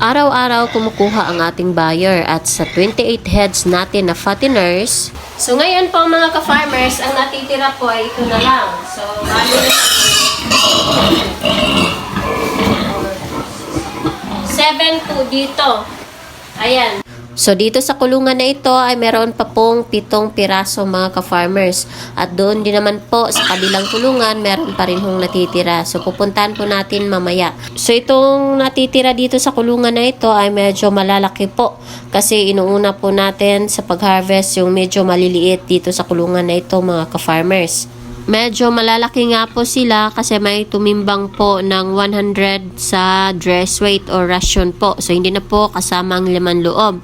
Araw-araw kumukuha ang ating buyer at sa 28 heads natin na fatteners. So ngayon po mga ka-farmers, ang natitira po ay ito na lang. So, bali na 7 po dito. Ayan. So dito sa kulungan na ito ay meron pa pong pitong piraso mga ka-farmers. At doon din naman po sa kabilang kulungan meron pa rin hong natitira. So pupuntahan po natin mamaya. So itong natitira dito sa kulungan na ito ay medyo malalaki po. Kasi inuuna po natin sa pag-harvest yung medyo maliliit dito sa kulungan na ito mga ka-farmers. Medyo malalaki nga po sila kasi may tumimbang po ng 100 sa dress weight or ration po. So, hindi na po kasama ang laman loob.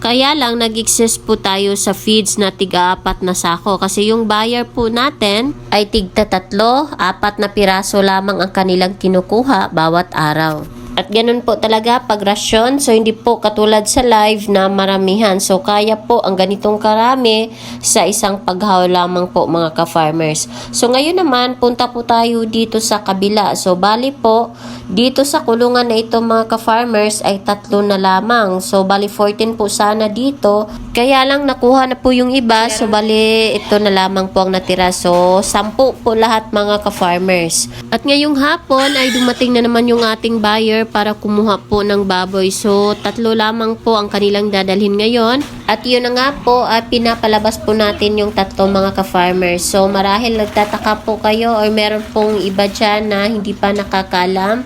Kaya lang, nag-exist po tayo sa feeds na tiga-apat na sako. Kasi yung buyer po natin ay tigta tatlo, apat na piraso lamang ang kanilang kinukuha bawat araw. At ganun po talaga pag rasyon. So, hindi po katulad sa live na maramihan. So, kaya po ang ganitong karami sa isang paghaw lamang po mga ka-farmers. So, ngayon naman, punta po tayo dito sa kabila. So, bali po, dito sa kulungan na ito mga ka-farmers ay tatlo na lamang. So, bali 14 po sana dito. Kaya lang nakuha na po yung iba. So, bali ito na lamang po ang natira. So, 10 po lahat mga ka-farmers. At ngayong hapon ay dumating na naman yung ating buyer para kumuha po ng baboy. So, tatlo lamang po ang kanilang dadalhin ngayon. At yun na nga po, at pinapalabas po natin yung tatlo mga ka-farmers. So, marahil nagtataka po kayo or meron pong iba dyan na hindi pa nakakalam.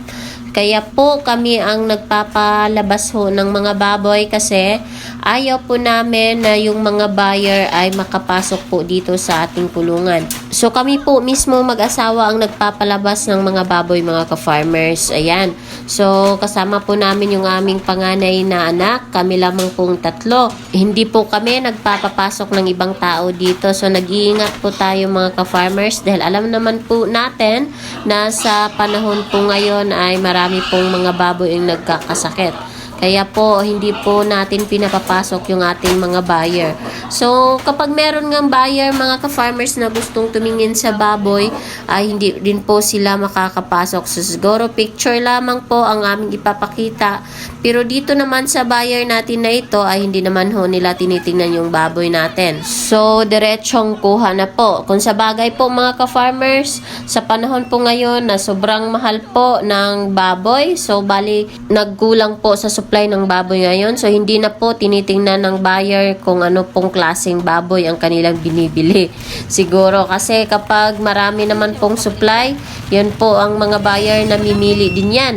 Kaya po kami ang nagpapalabas ho ng mga baboy kasi ayaw po namin na yung mga buyer ay makapasok po dito sa ating kulungan. So kami po mismo mag-asawa ang nagpapalabas ng mga baboy mga ka-farmers. Ayan. So kasama po namin yung aming panganay na anak. Kami lamang pong tatlo. Hindi po kami nagpapapasok ng ibang tao dito. So nag-iingat po tayo mga ka-farmers dahil alam naman po natin na sa panahon po ngayon ay marami pong mga baboy ang nagkakasakit. Kaya po, hindi po natin pinapapasok yung ating mga buyer. So, kapag meron ng buyer, mga ka-farmers na gustong tumingin sa baboy, ay hindi din po sila makakapasok. So, siguro picture lamang po ang aming ipapakita. Pero dito naman sa buyer natin na ito, ay hindi naman ho nila tinitingnan yung baboy natin. So, diretsong kuha na po. Kung sa bagay po mga ka-farmers, sa panahon po ngayon na sobrang mahal po ng baboy, so bali nagkulang po sa ng baboy ngayon. So, hindi na po tinitingnan ng buyer kung ano pong klaseng baboy ang kanilang binibili. Siguro kasi kapag marami naman pong supply, yan po ang mga buyer na mimili din yan.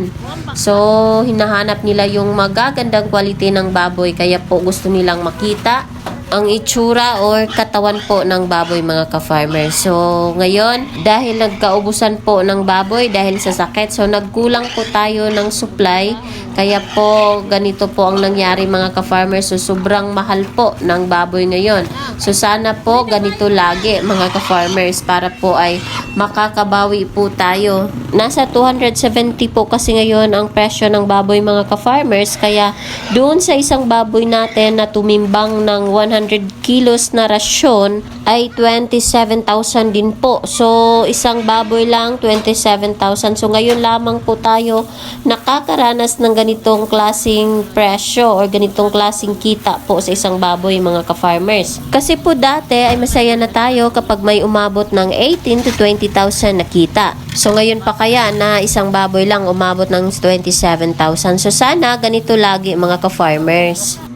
So, hinahanap nila yung magagandang quality ng baboy kaya po gusto nilang makita ang itsura or katawan po ng baboy mga ka-farmer. So, ngayon, dahil nagkaubusan po ng baboy dahil sa sakit, so nagkulang po tayo ng supply. Kaya po, ganito po ang nangyari mga ka-farmer. So, sobrang mahal po ng baboy ngayon. So, sana po ganito lagi mga ka-farmers para po ay makakabawi po tayo. Nasa 270 po kasi ngayon ang presyo ng baboy mga ka-farmers. Kaya, doon sa isang baboy natin na tumimbang ng 100 kilos na rasyon ay 27,000 din po. So, isang baboy lang, 27,000. So, ngayon lamang po tayo nakakaranas ng ganitong klasing presyo or ganitong klasing kita po sa isang baboy mga ka-farmers. Kasi po dati ay masaya na tayo kapag may umabot ng 18 to 20,000 na kita. So, ngayon pa kaya na isang baboy lang umabot ng 27,000. So, sana ganito lagi mga ka-farmers.